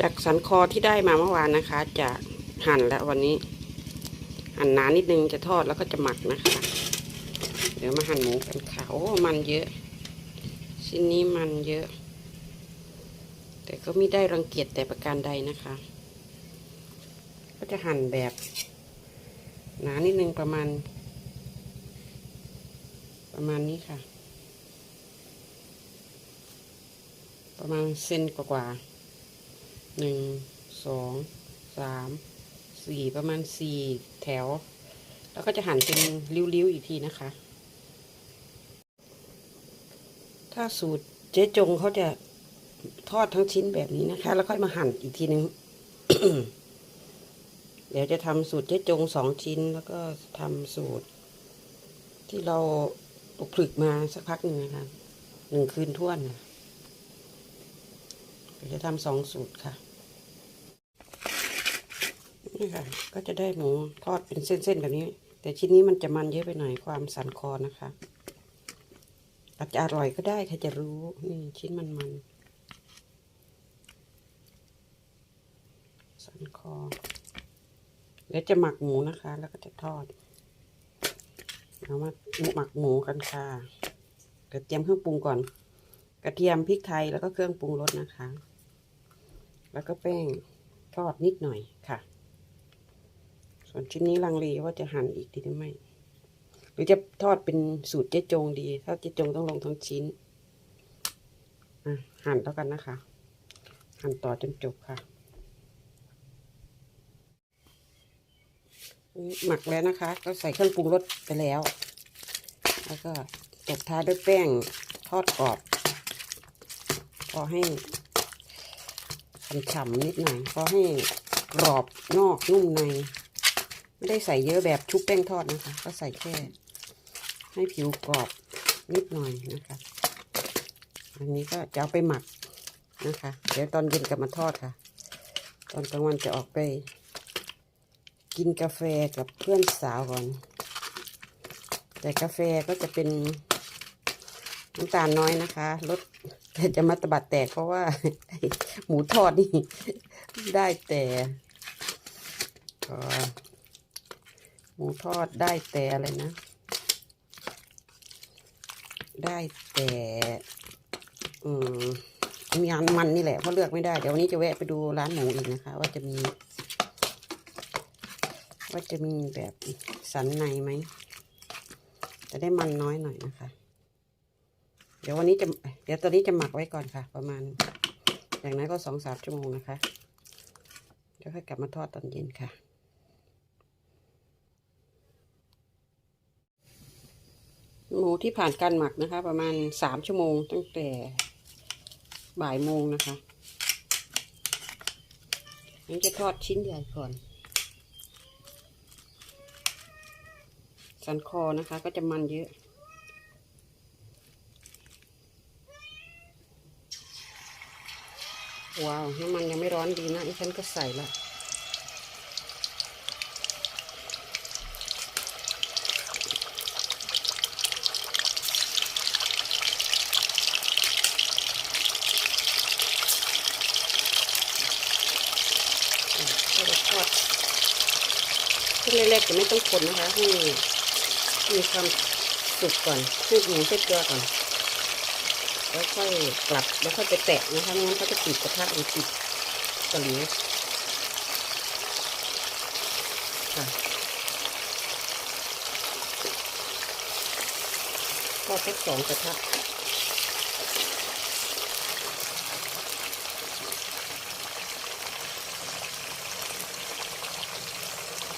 จากสันคอที่ได้มาเมื่อวานนะคะ จะหั่นแล้ววันนี้ หั่นหนานิดนึงจะทอดแล้วก็จะหมักนะคะ เดี๋ยวมาหั่นหมูกันค่ะโอ้มันเยอะชิ้นนี้มันเยอะ แต่ก็ไม่ได้รังเกียจแต่ประการใดนะคะ ก็จะหั่นแบบ หนานิดนึงประมาณ ประมาณนี้ค่ะ ประมาณเซนกว่าๆ หนึ่งสองสามสี่ประมาณสี่แถว แล้วก็จะหั่นเป็นริ้วๆอีกทีนะคะ ถ้าสูตรเจ๊จงเขาจะทอดทั้งชิ้นแบบนี้นะคะ แล้วค่อยมาหั่นอีกทีนึง เดี๋ยวจะทำสูตรเจ๊จงสองชิ้น แล้วก็ทำสูตร ที่เราปลุกผลึกมาสักพักหนึ่งนะคะหนึ่งคืนท่วน เดี๋ยวจะทำสองสูตรค่ะ นี่ค่ะ ก็จะได้หมูทอดเป็นเส้นๆแบบนี้ แต่ชิ้นนี้มันจะมันเยอะไปหน่อยความสันคอนะคะ อาจจะอร่อยก็ได้ใครจะรู้นี่ชิ้นมันมันสันคอเดี๋ยวจะหมักหมูนะคะ แล้วก็จะทอดเอามาหมักหมูกันค่ะเดี๋ยวเตรียมเครื่องปรุงก่อน กระเทียมพริกไทยแล้วก็เครื่องปรุงรสนะคะ แล้วก็แป้งทอดนิดหน่อยค่ะ ส่วนชิ้นนี้ลังเลว่าจะหั่นอีกดีหรือไม่ หรือจะทอดเป็นสูตรเจ๊จงดี ถ้าเจ๊จงต้องลงทั้งชิ้นหั่นแล้วกันนะคะ หั่นต่อจนจบค่ะ หมักแล้วนะคะ ก็ใส่เครื่องปรุงรสไปแล้ว แล้วก็ตบท้ายด้วยแป้งทอดกรอบ พอให้ฉ่ำๆนิดหน่อย พอให้กรอบนอกนุ่มใน ไม่ได้ใส่เยอะแบบชุบแป้งทอดนะคะ ก็ใส่แค่ ให้ผิวกรอบนิดหน่อยนะคะอันนี้ก็จะเอาไปหมักนะคะ เดี๋ยวตอนเย็นกลับมาทอดค่ะ ตอนกลางวันจะออกไป กินกาแฟกับเพื่อนสาวก่อน แต่กาแฟก็จะเป็นน้ำตาลน้อยนะคะลดแต่จะมาตะบัดแตกเพราะว่า หมูทอดนี่ ได้แต่เอ่อ หมูทอดได้แต่อะไรนะ ได้แต่ อืมมีอันมันนี่แหละเพราะเลือกไม่ได้ เดี๋ยววันนี้จะแวะไปดูร้านหมูอีกนะคะ ว่าจะมี ว่าจะมีแบบสันในไหมจะได้มันน้อยหน่อยนะคะ เดี๋ยววันนี้จะ เดี๋ยวตอนนี้จะหมักไว้ก่อนค่ะ ประมาณ อย่างนั้นก็สองสามชั่วโมงนะคะ เดี๋ยวค่อยกลับมาทอดตอนเย็นค่ะ หมูที่ผ่านการหมักนะคะ ประมาณสามชั่วโมงตั้งแต่บ่ายโมงนะคะงั้นจะทอดชิ้นใหญ่ก่อน สันคอนะคะก็จะมันเยอะว้าวน้ำมันยังไม่ร้อนดีนะอีฉันก็ใส่ละก็จะทอดขึ้นเล็กๆแต้องคนนะคะให้มีความสุกก่อนให้หมูเส้นเกลือก่อน แล้วค่อยกลับแล้วค่อยไปแตะนะคะไม่งั้นเขาจะติดกระทะหรือติดตะหลิวค่ะก็แค่สองกระทะ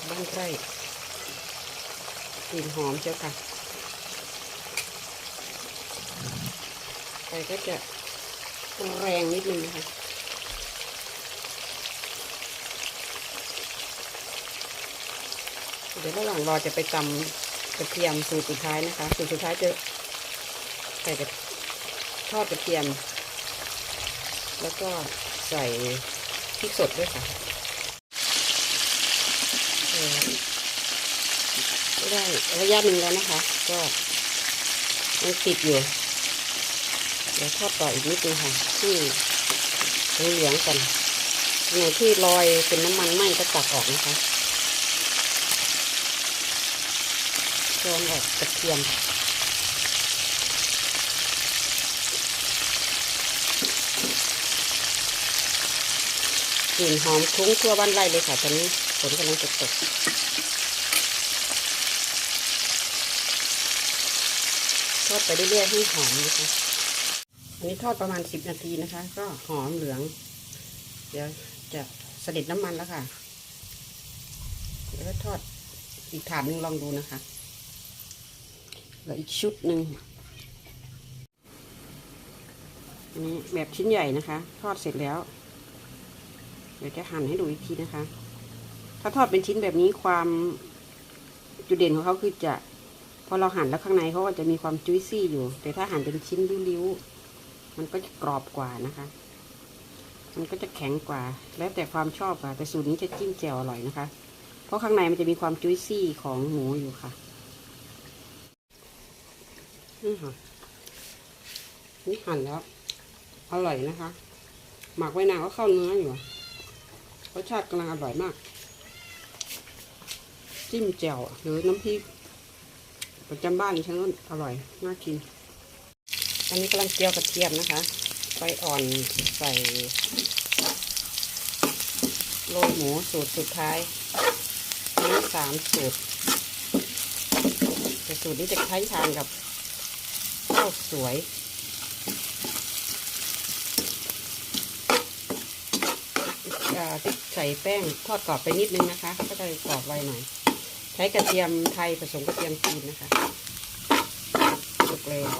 บ้านไร่กลิ่ ลิ่นหอมเชียวค่ะไฟก็จะแรงนิดนึงนะคะเดี๋ยวระหว่างรอจะไปตำกระเทียมสูตรสุดท้ายนะคะ สูตรสุดท้ายจะใส่กระทอดกระเทียม แล้วก็ใส่พริกสดด้วยค่ะ ได้ระยะหนึ่งแล้วนะคะ ก็ยังติดอยู่เดี๋ยวทอดต่ออีกนิดนึงค่ะที่เหลืองกันไหนที่ลอยเป็นน้ำมันไหม้ก็ตักออกนะคะช้อนออกกระเทียมกลิ่นหอมคลุ้งทั่วบ้านไร่เลยค่ะตอนนี้ฝนกำลังจะตก ทอดไปเรื่อยๆให้หอมนะคะอันนี้ทอดประมาณสิบนาทีนะคะ ก็หอมเหลือง เดี๋ยวจะเสด็จน้ำมันแล้วค่ะเดี๋ยวก็ทอดอีกถาดหนึ่งลองดูนะคะเหลืออีกชุดหนึ่งอันนี้แบบชิ้นใหญ่นะคะ ทอดเสร็จแล้ว เดี๋ยวจะหั่นให้ดูอีกทีนะคะ ถ้าทอดเป็นชิ้นแบบนี้ความจุดเด่นของเขาคือจะ พอเราหั่นแล้วข้างในเขาก็จะมีความจุยซี่อยู่ แต่ถ้าหั่นเป็นชิ้นริ้วๆ มันก็จะกรอบกว่านะคะ มันก็จะแข็งกว่า แล้วแต่ความชอบค่ะ แต่สูตรนี้จะจิ้มแจ่วอร่อยนะคะ เพราะข้างในมันจะมีความจุยซี่ของหมูอยู่ค่ะ นี่ค่ะ นี่หั่นแล้ว อร่อยนะคะ หมักไว้นานก็เข้าเนื้ออยู่รสชาติกำลังอร่อยมาก จิ้มแจ่วหรือน้ำพริก ประจำบ้านฉันอร่อยน่ากิน ตอนนี้กำลังเจียวกระเทียมนะคะไฟอ่อนใส่โรยหมูสูตรสุดท้ายนี้สามสูตรแต่สูตรนี้จะใช้ทานกับข้าวสวยอ่าใส่แป้งทอดกรอบไปนิดนึงนะคะ ก็จะกรอบไวหน่อย ใช้กระเทียมไทยผสมกระเทียมจีนนะคะสุกแล้ว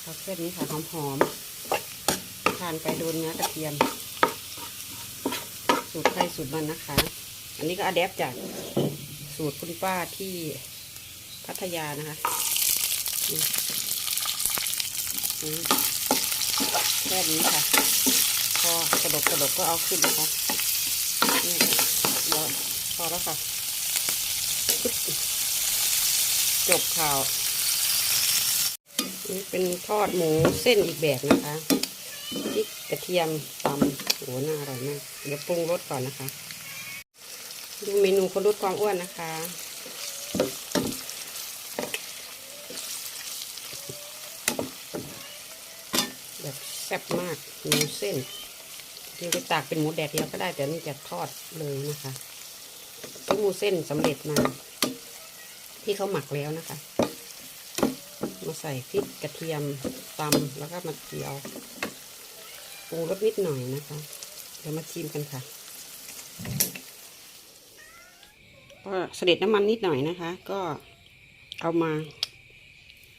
เอาแค่นี้ค่ะหอมๆทานไปโดนเนื้อกระเทียม สูตรไทยสูตรมันนะคะ อันนี้ก็อะแดปจากสูตรคุณป้าที่พัทยานะคะแค่นี้ค่ะ พอกระดกกระดกก็เอาขึ้นนะคะนี่ อแล้วค่ะ จบข่าวนี่เป็นทอดหมูเส้นอีกแบบนะคะพริกกระเทียมตำโหน่าอร่อยมากเดี๋ยวปรุงรสก่อนนะคะ ดูเมนูคนลดความอ้วนนะคะแบบแซ่บมากหมูเส้นจริงไปตากเป็นหมูแดดเดียวก็ได้แต่นี่จะทอดเลยนะคะ ซื้อหมูเส้นสำเร็จมา ที่เขาหมักแล้วนะคะ มาใส่พริกกระเทียมตำแล้วก็มาเจียวปรุงรสนิดหน่อยนะคะ เดี๋ยวมาชิมกันค่ะก็เสด็จน้ำมันนิดหน่อยนะคะ ก็เอามา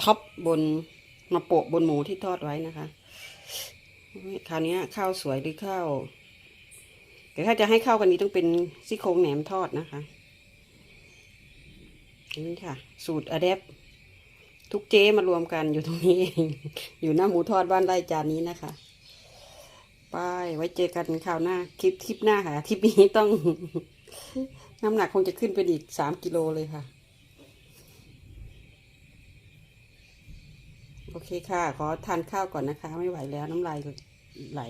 ท็อปบนมาโปะบนหมูที่ทอดไว้นะคะ คราวนี้ข้าวสวยหรือข้าว แต่ถ้าจะให้เข้ากันนี้ต้องเป็นซี่โครงแหนมทอดนะคะนี่ค่ะ สูตรอเดปทุกเจ๊มารวมกันอยู่ตรงนี้เองอยู่หน้าหมูทอดบ้านไร่จานนี้นะคะไปไว้เจอกันคราวหน้า คลิปคลิปหน้าค่ะคลิปนี้ต้อง น้ำหนักคงจะขึ้นไปอีกสามกิโลเลยค่ะ โอเคค่ะ ขอทานข้าวก่อนนะคะ ไม่ไหวแล้วน้ำลายไหล